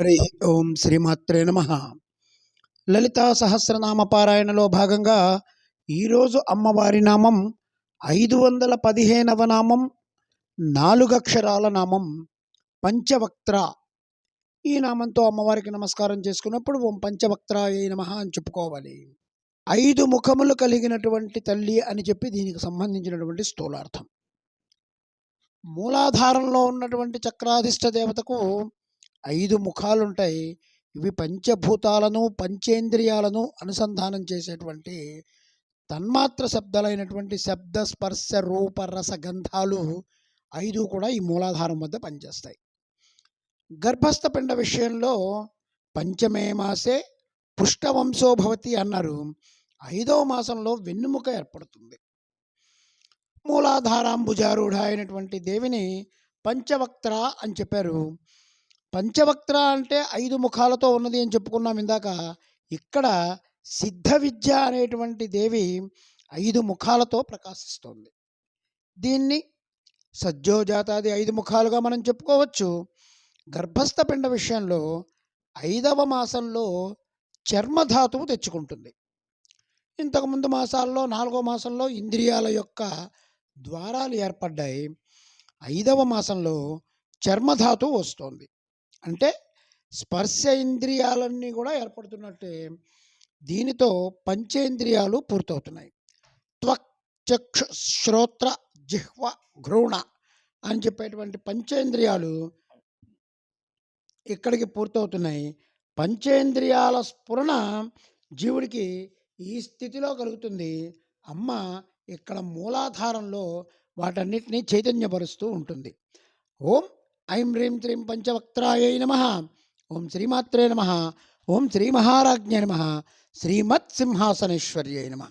హరి ఓం శ్రీమాత్రే నమ. లలితా సహస్రనామ పారాయణలో భాగంగా ఈరోజు అమ్మవారి నామం ఐదు వందల పదిహేనవ నామం నాలుగక్షరాల నామం పంచవక్త్ర. ఈ నామంతో అమ్మవారికి నమస్కారం చేసుకున్నప్పుడు ఓం పంచవక్త్రాయ నమ అని చెప్పుకోవాలి. ఐదు ముఖములు కలిగినటువంటి తల్లి అని చెప్పి దీనికి సంబంధించినటువంటి స్థూలార్థం. మూలాధారంలో ఉన్నటువంటి చక్రాధిష్ట దేవతకు ఐదు ముఖాలుంటాయి. ఇవి పంచభూతాలను పంచేంద్రియాలను అనుసంధానం చేసేటువంటి తన్మాత్ర శబ్దాలైనటువంటి శబ్ద స్పర్శ రూప రస గంధాలు ఐదు కూడా ఈ మూలాధారం వద్ద పనిచేస్తాయి. గర్భస్థ పిండ విషయంలో పంచమే మాసే పుష్టవంశోభవతి అన్నారు. ఐదవ మాసంలో వెన్నుముక ఏర్పడుతుంది. మూలాధారాంబుజారూఢ అయినటువంటి దేవిని పంచవక్త్ర అని చెప్పారు. పంచవక్త్ర అంటే ఐదు ముఖాలతో ఉన్నది అని చెప్పుకున్నాం ఇందాక. ఇక్కడ సిద్ధ విద్య అనేటువంటి దేవి ఐదు ముఖాలతో ప్రకాశిస్తోంది. దీన్ని సజ్జోజాతాది ఐదు ముఖాలుగా మనం చెప్పుకోవచ్చు. గర్భస్థ పిండ విషయంలో ఐదవ మాసంలో చర్మధాతువు తెచ్చుకుంటుంది. ఇంతకుముందు మాసాల్లో నాలుగో మాసంలో ఇంద్రియాల యొక్క ద్వారాలు ఏర్పడ్డాయి. ఐదవ మాసంలో చర్మధాతువు వస్తోంది. అంటే స్పర్శ ఇంద్రియాలన్నీ కూడా ఏర్పడుతున్నట్టే దీనితో పంచేంద్రియాలు పూర్తవుతున్నాయి. త్వక్ చక్షు శ్రోత్ర జిహ్వ ఘ్రూణ అని చెప్పేటువంటి పంచేంద్రియాలు ఇక్కడికి పూర్తవుతున్నాయి. పంచేంద్రియాల స్ఫురణ జీవుడికి ఈ స్థితిలో కలుగుతుంది. అమ్మ ఇక్కడ మూలాధారంలో వాటన్నిటినీ చైతన్యపరుస్తూ ఉంటుంది. ఓం ఐం హ్రీం శ్రీం పంచవక్త్రాయ నమ. ఓం శ్రీమాత్రే నమ. ఓం శ్రీ మహారాజ్ఞ నమ. శ్రీమత్ సింహాసనేశ్వర్యై నమ.